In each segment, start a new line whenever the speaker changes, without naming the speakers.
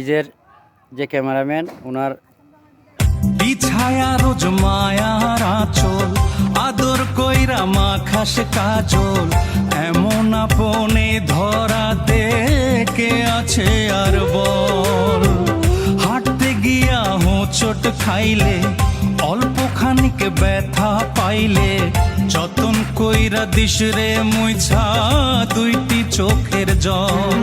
নিজের যে ক্যামেরাম্যান ওনার
বিছায়া রোজ মায়ার আঁচল, আদর কইরা মাখাস কাজল। এমন আপনে ধরাতে কে আছে আর বল। হাঁটতে গিয়া হোঁচট খাইলে অল্প খানিক ব্যথা পাইলে, যতন কইরা দিস রে মুইছা দুইটি চোখের জল।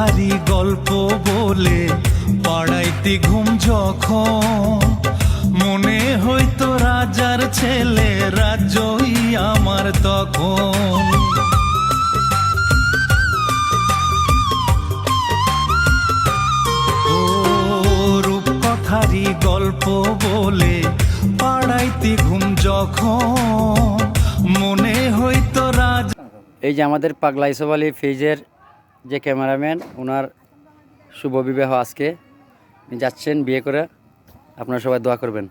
রূপকথারি গল্প বলে পাড়াইতে ঘুম যখন। মনে হইতো রাজার ছেলে রাজ্যই আমার তখন। গল্প বলে পাড়াইতে ঘুম যখন। মনে হইতো রাজা
এই যে আমাদের পাগলা ইসব যে ক্যামেরাম্যান ওনার শুভ বিবাহ আজকে। যাচ্ছেন বিয়ে করে আপনারা সবাই দোয়া করবেন।